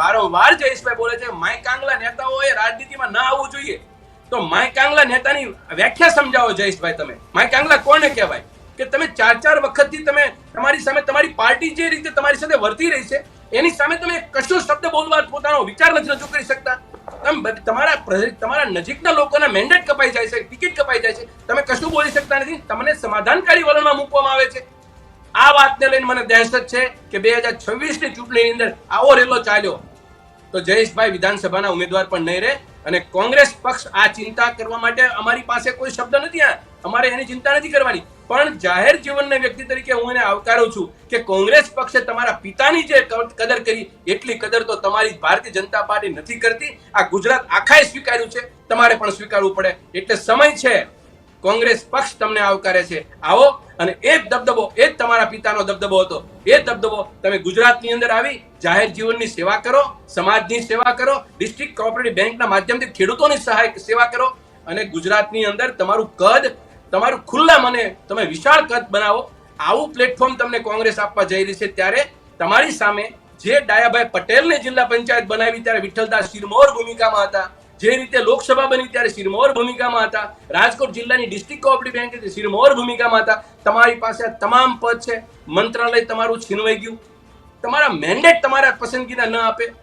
વારંવાર જયેશભાઈ બોલે છે, માય કાંગલા નેતાઓએ રાજનીતિમાં ન આવવું જોઈએ. તો માય કાંગલા નેતાની વ્યાખ્યા સમજાવો જયેશભાઈ તમે. માય કાંગલા કોને કહેવાય? કે તમે ચાર ચાર વખતથી તમે તમારી સામે તમારી પાર્ટી જે રીતે તમારી સાથે વર્તી રહી છે, એની સામે તમે કશો શબ્દ બોલવા પોતાનો વિચાર નથી રજૂ કરી શકતા. તમે તમારા તમારા નજીકના લોકોના મેન્ડેટ કપાઈ જાય છે ટિકિટ કપાઈ જાય છે. તમે કશું બોલી શકતા નથી. તમને સમાધાનકારી વલણમાં મૂકવામાં આવે છે. આ વાતને લઈને મને દહેશત છે કે બે હજાર છવ્વીસની ચૂંટણીની અંદર આવો રેલો ચાલ્યો. તો જયેશભાઈ વિધાનસભાના ઉમેદવાર પણ નહીં રહે અને કોંગ્રેસ પક્ષ આ ચિંતા કરવા માટે અમારી પાસે કોઈ શબ્દ નથી અમારે એની ચિંતા નથી કરવાની. પણ જાહેર જીવનના વ્યક્તિ તરીકે હું એને આવકારું છું કે કોંગ્રેસ પક્ષે તમારા પિતાની જે કદર કરી, એટલી કદર તો તમારી ભારતીય જનતા પાર્ટી નથી કરતી. આ ગુજરાત આખાએ સ્વીકાર્યું છે. તમારે પણ સ્વીકારવું પડે. એટલે સમય છે. કોંગ્રેસ પક્ષ તમને આવકારે છે. આવો અને એ જ દબદબો, એ જ તમારા પિતાનો દબદબો હતો. એ દબદબો, તમે ગુજરાતની અંદર આવી જાહેર જીવનની સેવા કરો, સમાજની સેવા કરો, ડિસ્ટ્રિક્ટ કોઓપરેટિવ બેંકના માધ્યમથી ખેડૂતોની સહાય સેવા કરો અને ગુજરાતની અંદર તમારું કદ, તમારું ખુલ્લા મને તમે વિશાળ કદ બનાવો. આવું પ્લેટફોર્મ તમને કોંગ્રેસ આપવા જઈ રહી છે ત્યારે તમારી સામે જે ડાયાભાઈ પટેલને જિલ્લા પંચાયત બનાવી ત્યારે વિઠ્ઠલદાસ શિરમોર ભૂમિકામાં હતા જે રીતે લોકસભા બની ત્યારે સિરમોર ભૂમિકામાં હતા, રાજકોટ જિલ્લાની ડિસ્ટ્રિક્ટ કોઓપરેટિવ બેંક શિરમોર ભૂમિકામાં હતા. તમારી પાસે આ તમામ પદ છે. મંત્રાલય તમારું છીનવાઈ ગયું. તમારા મેન્ડેટ તમારા પસંદગીના ન આપે.